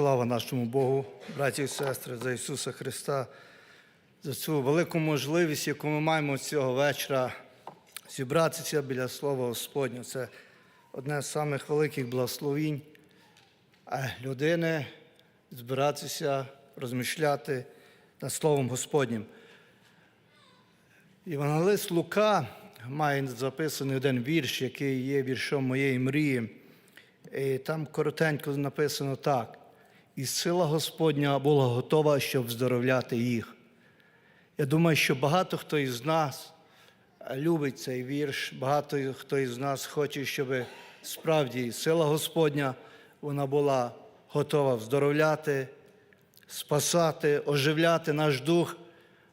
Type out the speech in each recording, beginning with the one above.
Слава нашому Богу, браті і сестри, за Ісуса Христа, за цю велику можливість, яку ми маємо цього вечора зібратися біля Слова Господнього. Це одне з самих великих благословінь е, людини збиратися, розмишляти над Словом Господнім. Євангелист Лука має записаний один вірш, який є віршом моєї мрії. І там коротенько написано так. І сила Господня була готова, щоб вздоровляти їх. Я думаю, що багато хто із нас любить цей вірш, багато хто із нас хоче, щоб справді сила Господня вона була готова вздоровляти, спасати, оживляти наш дух,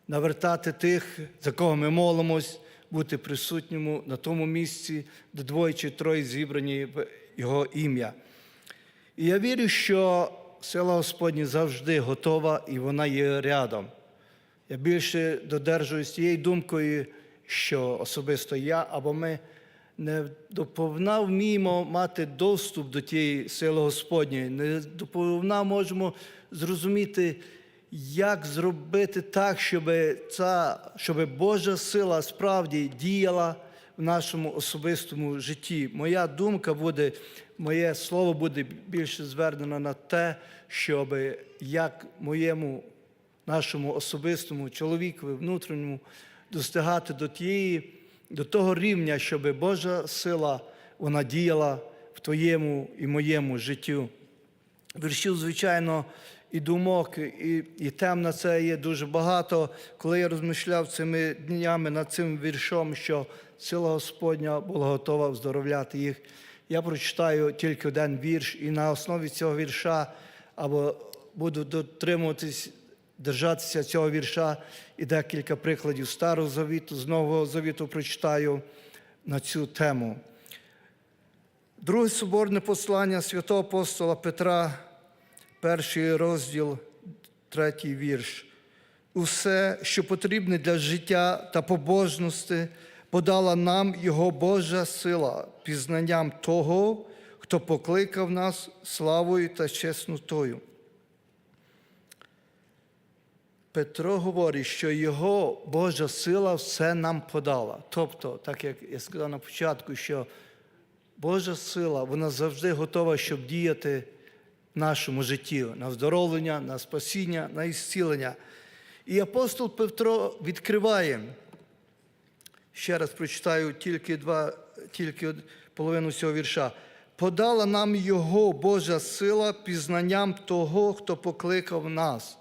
навертати тих, за кого ми молимось, бути присутньому на тому місці, де двоє чи троє зібрані в Його ім'я. І я вірю, що сила Господня завжди готова і вона є рядом. Я більше додержуюсь тією думкою, що особисто я або ми не доповна вміємо мати доступ до тієї сили Господньої, не доповна можемо зрозуміти, як зробити так, щоб ця, щоб Божа сила справді діяла в нашому особистому житті. Моя думка буде, моє слово буде більше звернено на те, щоб як моєму нашому особистому чоловікові, внутрішньому достигати до тієї, до того рівня, щоб Божа сила вона діяла в твоєму і моєму життю. Віршів, звичайно, і думок, і, і тем на це є дуже багато. Коли я розмишляв цими днями над цим віршом, що сила Господня була готова вздоровляти їх, я прочитаю тільки один вірш, і на основі цього вірша або буду дотримуватись, держатися цього вірша і декілька прикладів Старого Завіту, з Нового Завіту прочитаю на цю тему. Друге соборне послання святого апостола Петра, перший розділ, третій вірш. Усе, що потрібне для життя та побожності, подала нам Його Божа сила, пізнанням того, хто покликав нас славою та чеснотою. Петро говорить, що його Божа сила все нам подала. Тобто, так як я сказав на початку, що Божа сила вона завжди готова, щоб діяти в нашому житті на оздоровлення, на спасіння, на ісцілення. І апостол Петро відкриває, ще раз прочитаю тільки два, тільки половину цього вірша. Подала нам Його Божа сила пізнанням того, хто покликав нас.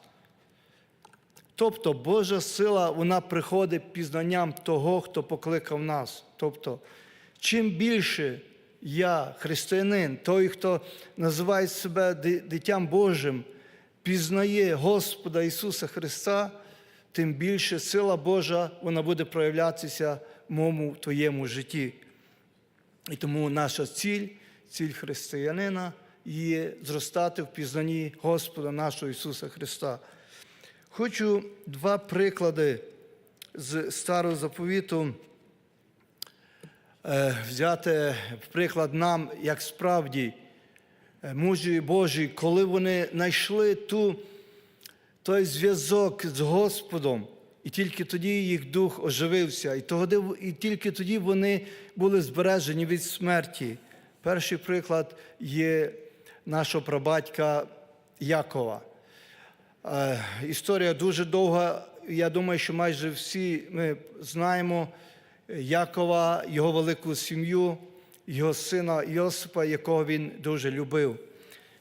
Тобто Божа сила вона приходить пізнанням того, хто покликав нас. Тобто, чим більше я, християнин, той, хто називає себе дитям Божим, пізнає Господа Ісуса Христа, тим більше сила Божа вона буде проявлятися в моєму твоєму житті. І тому наша ціль, ціль християнина є зростати в пізнанні Господа нашого Ісуса Христа. Хочу два приклади з старого заповіту е, взяти в приклад нам, як справді е, мужі Божі, коли вони знайшли ту, той зв'язок з Господом, і тільки тоді їх дух оживився, і, і тільки тоді вони були збережені від смерті. Перший приклад є нашого прабатька Якова. Е, історія дуже довга. Я думаю, що майже всі ми знаємо Якова, його велику сім'ю, його сина Йосипа, якого він дуже любив.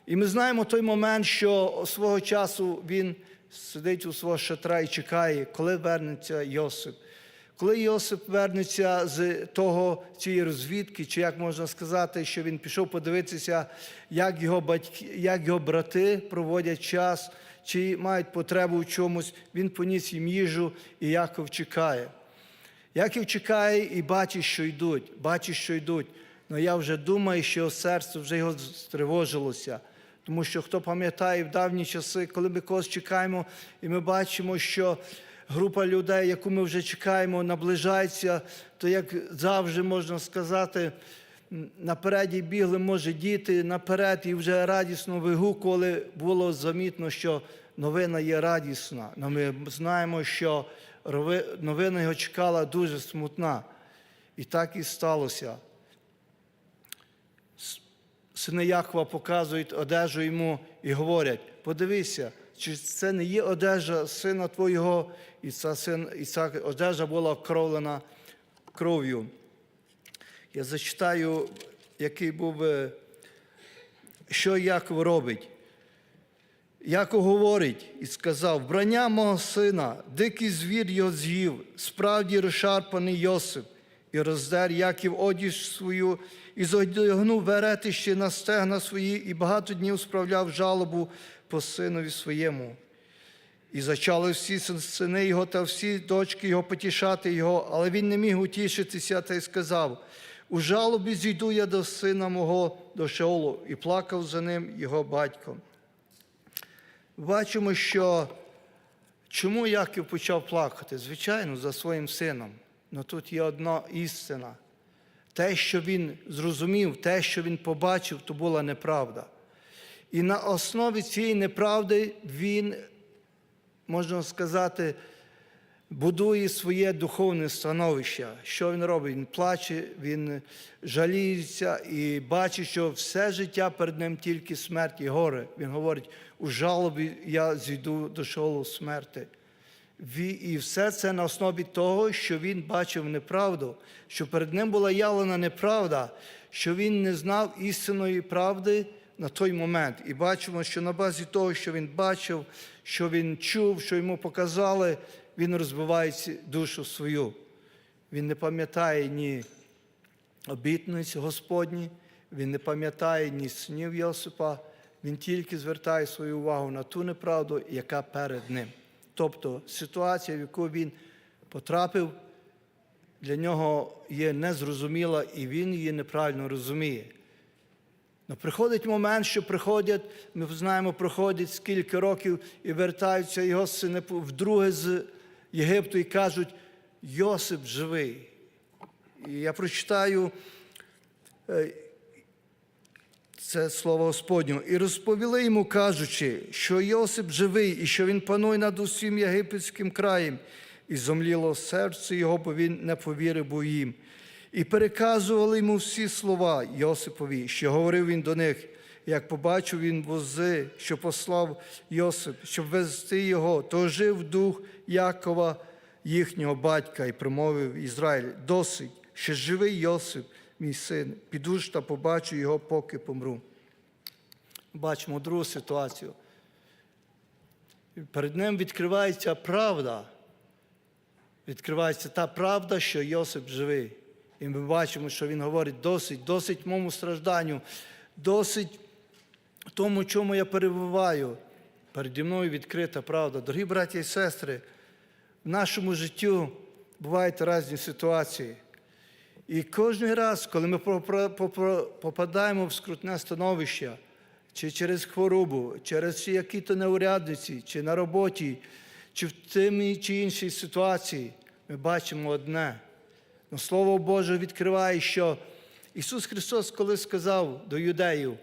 І ми знаємо той момент, що свого часу він сидить у свого шатра і чекає, коли вернеться Йосип. Коли Йосип вернеться з того, цієї розвідки, чи як можна сказати, що він пішов подивитися, як його батьки, як його брати проводять час, чи мають потребу в чомусь, він поніс їм їжу, і Яков чекає. Яків чекає і бачить, що йдуть, бачить, що йдуть. Але я вже думаю, що його серце вже його стривожилося. Тому що хто пам'ятає в давні часи, коли ми когось чекаємо, і ми бачимо, що група людей, яку ми вже чекаємо, наближається, то як завжди можна сказати, напереді бігли, може, діти наперед і вже радісно вигукували, було замітно, що новина є радісна. Но ми знаємо, що новина його чекала дуже смутна. І так і сталося. Сини Якова показують одежу йому і говорять: подивися, чи це не є одежа сина твого, і ця, син, і ця одежа була окровлена кров'ю. Я зачитаю, який був, е, що Яков робить. Яков говорить і сказав: Брання мого сина, дикий звір його з'їв, справді розшарпаний Йосип, і роздер Яків одіж свою, і зодягнув веретище на стегна свої, і багато днів справляв жалобу по синові своєму. І зачали всі сини його та всі дочки його потішати його, але він не міг утішитися та й сказав: у жалобі зійду я до сина мого до Шеолу, і плакав за ним його батько. Бачимо, що чому Яків почав плакати? Звичайно, за своїм сином. Але тут є одна істина. Те, що він зрозумів, те, що він побачив, то була неправда. І на основі цієї неправди він, можна сказати, будує своє духовне становище. Що він робить? Він плаче, він жаліється і бачить, що все життя перед ним тільки смерть і горе. Він говорить, у жалобі я зійду до шолу смерти. І все це на основі того, що він бачив неправду, що перед ним була явлена неправда, що він не знав істинної правди на той момент. І бачимо, що на базі того, що він бачив, що він чув, що йому показали, він розбиває душу свою. Він не пам'ятає ні обітниць Господні, він не пам'ятає ні снів Йосипа, він тільки звертає свою увагу на ту неправду, яка перед ним. Тобто ситуація, в яку він потрапив, для нього є незрозуміла і він її неправильно розуміє. Но приходить момент, що приходять, ми знаємо, проходять скільки років і вертаються його сини вдруге з Єгипту і кажуть, Йосип живий. І я прочитаю е, це слово Господнє. І розповіли йому, кажучи, що Йосип живий і що він панує над усім єгипетським краєм. І зомліло серце його, бо він не повірив бо їм. І переказували йому всі слова Йосипові, що говорив він до них. Як побачив він вози, що послав Йосип, щоб везти його, то жив дух Якова, їхнього батька, і промовив Ізраїль: досить, ще живий Йосип, мій син, піду ж та побачу його, поки помру. Бачимо другу ситуацію. Перед ним відкривається правда. Відкривається та правда, що Йосип живий. І ми бачимо, що він говорить досить, досить моєму стражданню, досить тому, чому я перебуваю. Переді мною відкрита правда. Дорогі браті і сестри, в нашому житті бувають різні ситуації. І кожен раз, коли ми попадаємо в скрутне становище, чи через хворобу, через які-то неурядниці, чи на роботі, чи в тимій чи іншій ситуації, ми бачимо одне. Но Слово Боже відкриває, що Ісус Христос, коли сказав до юдеїв,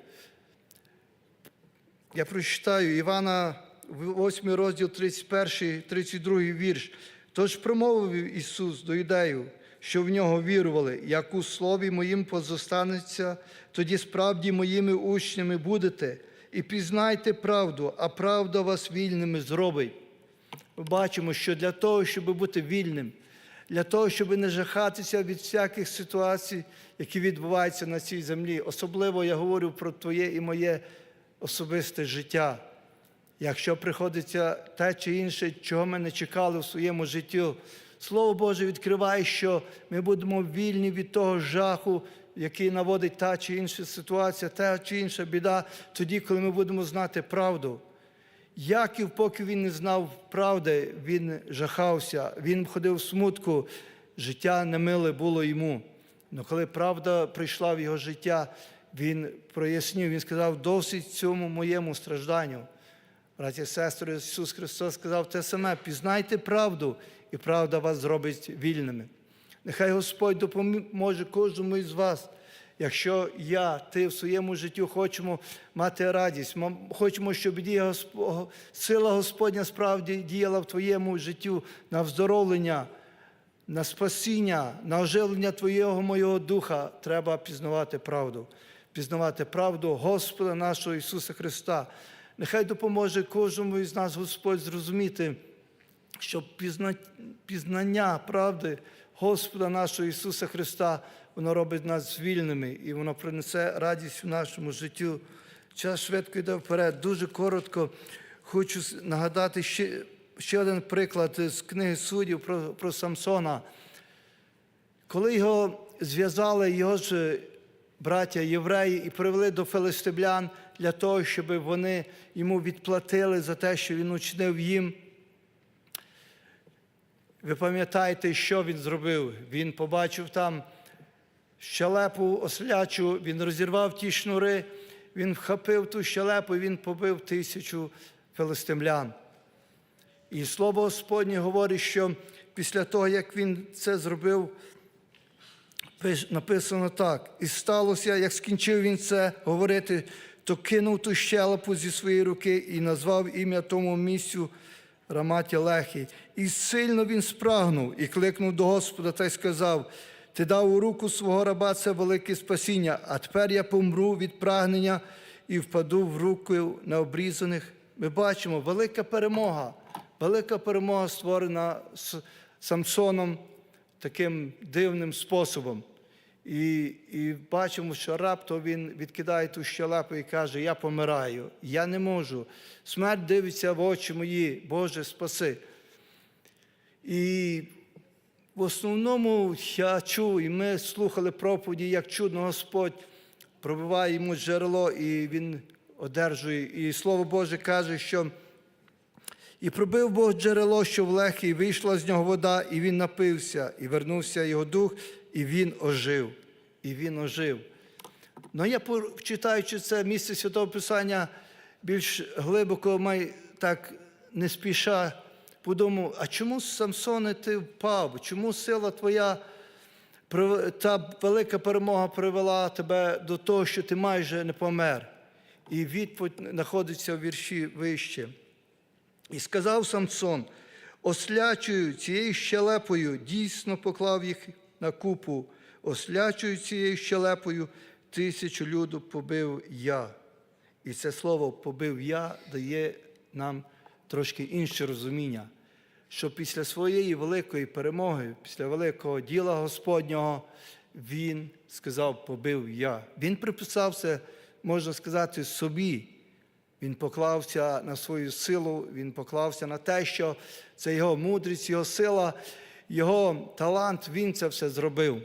я прочитаю Івана, 8 розділ 31, 32 вірш. Тож промовив Ісус до юдеїв, що в нього вірували, як у слові моїм позостанеться, тоді справді моїми учнями будете, і пізнайте правду, а правда вас вільними зробить. Ми бачимо, що для того, щоб бути вільним, для того, щоб не жахатися від всяких ситуацій, які відбуваються на цій землі. Особливо я говорю про твоє і моє особисте життя. Якщо приходиться те чи інше, чого ми не чекали в своєму житті, Слово Боже відкриває, що ми будемо вільні від того жаху, який наводить та чи інша ситуація, та чи інша біда, тоді, коли ми будемо знати правду. Яків, поки він не знав правди, він жахався, він ходив в смутку, життя немиле було йому. Але коли правда прийшла в його життя, він прояснив, він сказав, досить цьому моєму стражданню. Браті і сестри, Ісус Христос сказав те саме: пізнайте правду, і правда вас зробить вільними. Нехай Господь допоможе кожному із вас, Якщо я, ти в своєму житті хочемо мати радість, хочемо, щоб дія сила Господня справді діяла в твоєму життю на вздоровлення, на спасіння, на оживлення Твоєго моєго духа, треба пізнавати правду. Пізнавати правду Господа нашого Ісуса Христа. Нехай допоможе кожному із нас Господь зрозуміти, що пізна- пізнання правди Господа нашого Ісуса Христа, воно робить нас вільними і воно принесе радість в нашому життю. Час швидко йде вперед. Дуже коротко хочу нагадати ще, ще один приклад з книги суддів про, про Самсона. Коли його зв'язали його ж браття євреї і привели до филистимлян для того, щоб вони йому відплатили за те, що він учинив їм. Ви пам'ятаєте, що він зробив? Він побачив там щелепу ослячу, він розірвав ті шнури, він вхопив ту щелепу, він побив тисячу филистимлян. І слово Господнє говорить, що після того, як він це зробив, написано так: і сталося, як скінчив він це говорити, то кинув ту щелепу зі своєї руки і назвав ім'я тому місцю Раматі Лехі. І сильно він спрагнув і кликнув до Господа та й сказав: Ти дав у руку свого раба це велике спасіння, а тепер я помру від прагнення і впаду в руку необрізаних. Ми бачимо велика перемога, велика перемога створена Самсоном таким дивним способом. І, і бачимо, що раптом він відкидає ту щелепу і каже: Я помираю, я не можу. Смерть дивиться в очі мої, Боже, спаси. І в основному я чув, і ми слухали проповіді, як чудно Господь пробиває йому джерело, і він одержує. І Слово Боже каже, що і пробив Бог джерело, що в лехі, і вийшла з нього вода, і він напився, і вернувся його дух, і він ожив. І він ожив. Ну я, читаючи це місце Святого Писання більш глибоко, май так не спіша, подумав, а чому Самсоне ти впав? Чому сила твоя, та велика перемога привела тебе до того, що ти майже не помер? І відповідь знаходиться в вірші вище. І сказав Самсон, ослячую цією щелепою, дійсно поклав їх на купу, ослячую цією щелепою, тисячу люду побив я. І це слово побив я дає нам трошки інше розуміння, що після своєї великої перемоги, після великого діла Господнього, він сказав, побив я. Він приписав це, можна сказати, собі. Він поклався на свою силу, він поклався на те, що це його мудрість, його сила, його талант, він це все зробив.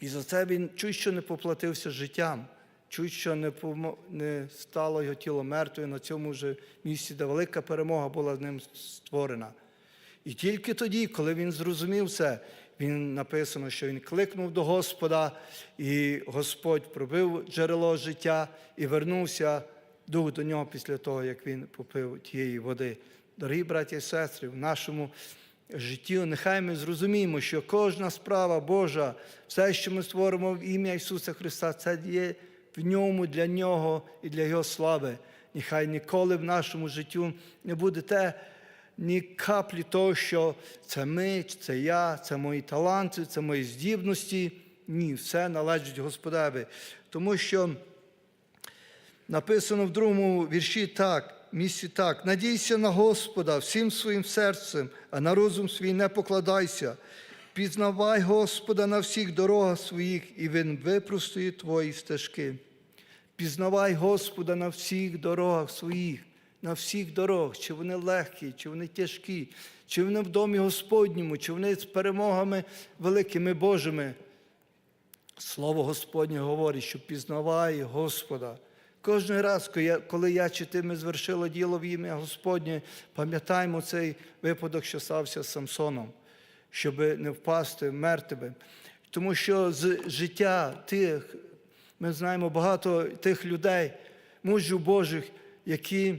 І за це він чуть що не поплатився життям, чуть що не, не стало його тіло мертвою на цьому ж місці, де велика перемога була з ним створена. І тільки тоді, коли він зрозумів це, він написано, що він кликнув до Господа, і Господь пробив джерело життя і вернувся дух до нього після того, як він попив тієї води. Дорогі браті і сестри, в нашому житті нехай ми зрозуміємо, що кожна справа Божа, все, що ми створимо в ім'я Ісуса Христа, це є в ньому для Нього і для Його слави. Нехай ніколи в нашому життю не буде те, ні каплі того, що це ми, це я, це мої таланти, це мої здібності. Ні, все належить Господеві. Тому що написано в другому вірші так, місці так: надійся на Господа всім своїм серцем, а на розум свій не покладайся. Пізнавай Господа на всіх дорогах своїх, і Він випростує твої стежки. Пізнавай Господа на всіх дорогах своїх, на всіх дорогах, чи вони легкі, чи вони тяжкі, чи вони в домі Господньому, чи вони з перемогами великими Божими. Слово Господнє говорить, що пізнавай Господа. Кожен раз, коли я, чи ти ми звершили діло в ім'я Господнє, пам'ятаємо цей випадок, що стався з Самсоном, щоб не впасти мертвим. Тому що з життя тих, ми знаємо багато тих людей, мужів Божих, які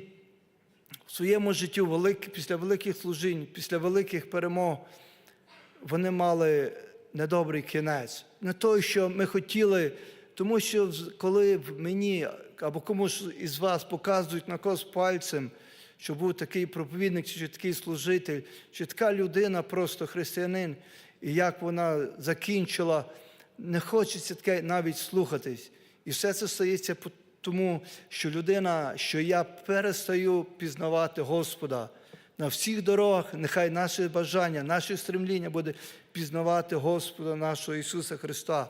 в своєму житті велик- після великих служінь, після великих перемог, вони мали недобрий кінець. Не той, що ми хотіли Тому що коли в мені або комусь із вас показують на когось пальцем, що був такий проповідник, чи такий служитель, чи така людина, просто християнин, і як вона закінчила, не хочеться таке навіть слухатись. І все це стається тому, що людина, що я перестаю пізнавати Господа. На всіх дорогах нехай наше бажання, наше стремління буде пізнавати Господа нашого Ісуса Христа.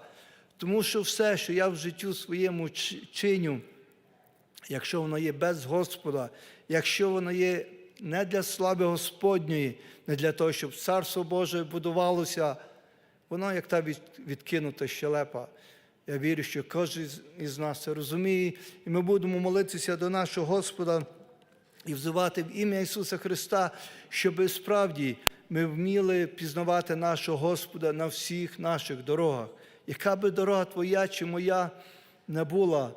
Тому що все, що я в життю своєму чиню, якщо воно є без Господа, якщо воно є не для слави Господньої, не для того, щоб Царство Боже будувалося, воно як та відкинута щелепа. Я вірю, що кожен із- нас це розуміє, і ми будемо молитися до нашого Господа і взивати в ім'я Ісуса Христа, щоб справді ми вміли пізнавати нашого Господа на всіх наших дорогах. Яка би дорога твоя чи моя не була,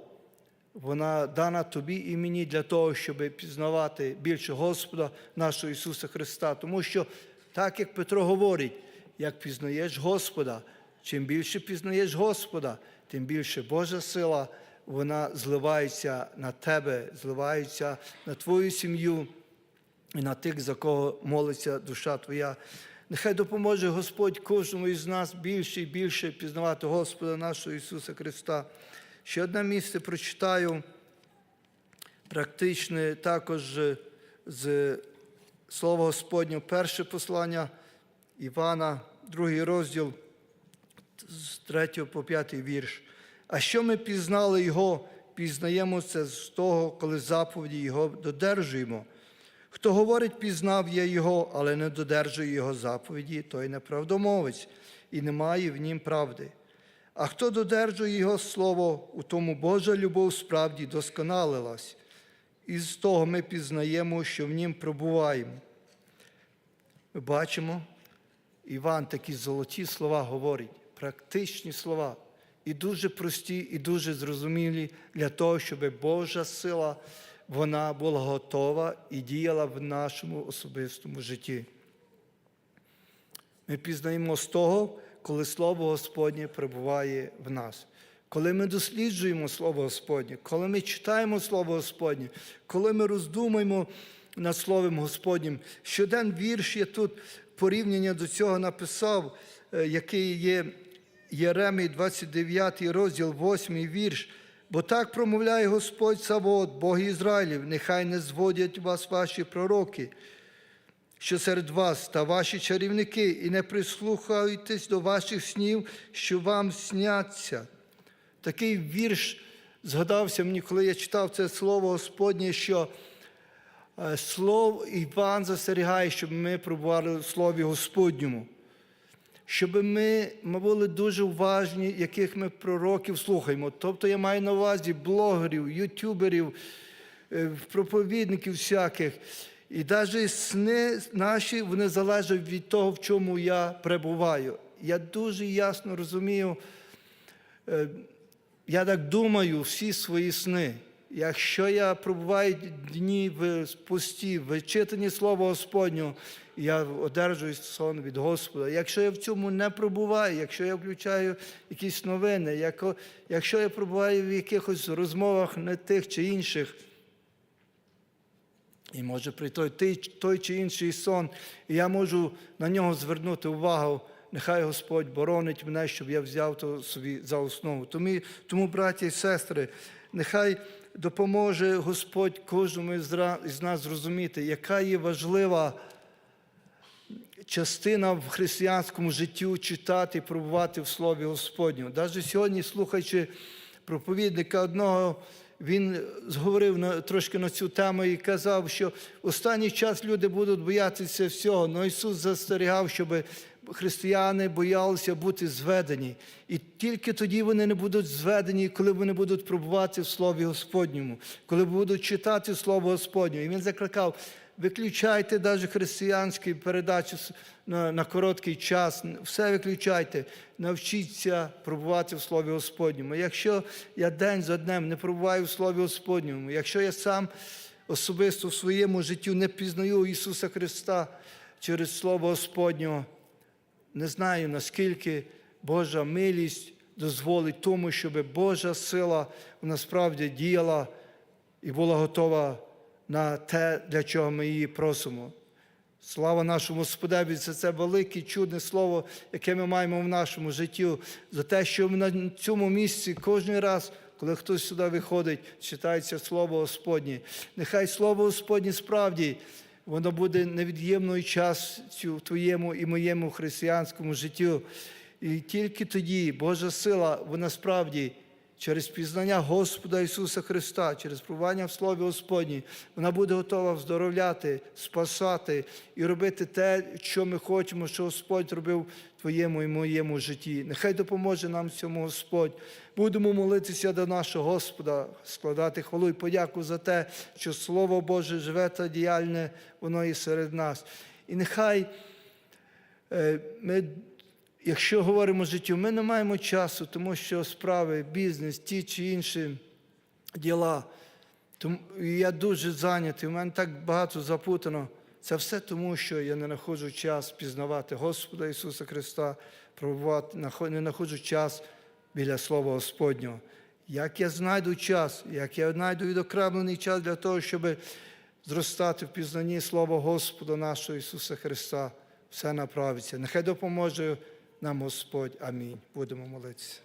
вона дана тобі і мені для того, щоб пізнавати більше Господа нашого Ісуса Христа. Тому що, так як Петро говорить, як пізнаєш Господа, чим більше пізнаєш Господа, тим більше Божа сила вона зливається на тебе, зливається на твою сім'ю і на тих, за кого молиться душа твоя. Нехай допоможе Господь кожному із нас більше і більше пізнавати Господа нашого Ісуса Христа. Ще одне місце прочитаю, практичне також з Слова Господнього, перше послання Івана, другий розділ з 3 по 5 вірш. А що ми пізнали Його, пізнаємо це з того, коли заповіді Його додержуємо. Хто говорить, пізнав я Його, але не додержує Його заповіді, той неправдомовець і немає в нім правди. А хто додержує Його слово, у тому Божа любов справді досконалилась. І з того ми пізнаємо, що в нім пробуваємо. Ми бачимо, Іван такі золоті слова говорить, практичні слова, і дуже прості, і дуже зрозумілі для того, щоб Божа сила вона була готова і діяла в нашому особистому житті. Ми пізнаємо з того, коли Слово Господнє перебуває в нас. Коли ми досліджуємо Слово Господнє, коли ми читаємо Слово Господнє, коли ми роздумуємо над Словом Господнім, щоден вірш я тут порівняння до цього написав, е, який є Єремій, 29 розділ, 8 вірш. Бо так промовляє Господь Савод, Бог Ізраїлів, нехай не зводять вас ваші пророки, що серед вас та ваші чарівники, і не прислухайтесь до ваших снів, що вам сняться. Такий вірш згадався мені, коли я читав це слово Господнє, що е, слово Іван застерігає, щоб ми пробували в Слові Господньому. Щоб ми, ми були дуже уважні, яких ми пророків слухаємо. Тобто я маю на увазі блогерів, ютуберів, е, проповідників всяких. І навіть сни наші вони залежать від того, в чому я перебуваю. Я дуже ясно розумію, е, я так думаю, всі свої сни. Якщо я пробуваю дні в пості, в читанні Слова Господнього, я одержую сон від Господа. Якщо я в цьому не пробуваю, якщо я включаю якісь новини, якщо я пробуваю в якихось розмовах не тих чи інших, і може прийти той, той чи інший сон, і я можу на нього звернути увагу. Нехай Господь боронить мене, щоб я взяв то собі за основу. Тому, тому браття і сестри, нехай допоможе Господь кожному із нас зрозуміти, яка є важлива частина в християнському житті читати пробувати в Слові Господньому. Навіть сьогодні, слухаючи проповідника одного, він зговорив на, трошки на цю тему і казав, що останній час люди будуть боятися всього. але Ісус застерігав, щоб християни боялися бути зведені. І тільки тоді вони не будуть зведені, коли вони будуть пробувати в Слові Господньому, коли будуть читати Слово Господнє. І він закликав, Виключайте навіть християнські передачі на, на короткий час, все виключайте, навчіться пробувати в Слові Господньому. Якщо я день за днем не пробуваю в Слові Господньому, якщо я сам особисто в своєму житті не пізнаю Ісуса Христа через Слово Господнього, не знаю, наскільки Божа милість дозволить тому, щоб Божа сила насправді діяла і була готова на те, для чого ми її просимо. Слава нашому Господеві за це велике чудне слово, яке ми маємо в нашому житті, за те, що на цьому місці кожен раз, коли хтось сюди виходить, читається Слово Господнє. Нехай Слово Господнє справді воно буде невід'ємною частю в твоєму і моєму християнському життю. І тільки тоді Божа сила, вона справді через пізнання Господа Ісуса Христа, через пробування в Слові Господній, вона буде готова вздоровляти, спасати і робити те, що ми хочемо, що Господь робив в твоєму і моєму житті. Нехай допоможе нам цьому Господь. Будемо молитися до нашого Господа, складати хвалу і подяку за те, що Слово Боже живе та діяльне, воно і серед нас. І нехай е, ми Якщо говоримо життю, ми не маємо часу, тому що справи, бізнес, ті чи інші діла. Тому я дуже зайнятий, у мене так багато запутано. Це все тому, що я не знаходжу час пізнавати Господа Ісуса Христа, пробувати, не знаходжу час біля Слова Господнього. Як я знайду час, як я знайду відокремлений час для того, щоб зростати в пізнанні Слова Господа нашого Ісуса Христа, все направиться. Нехай допоможе нам Господь. Амінь. Будемо молитися.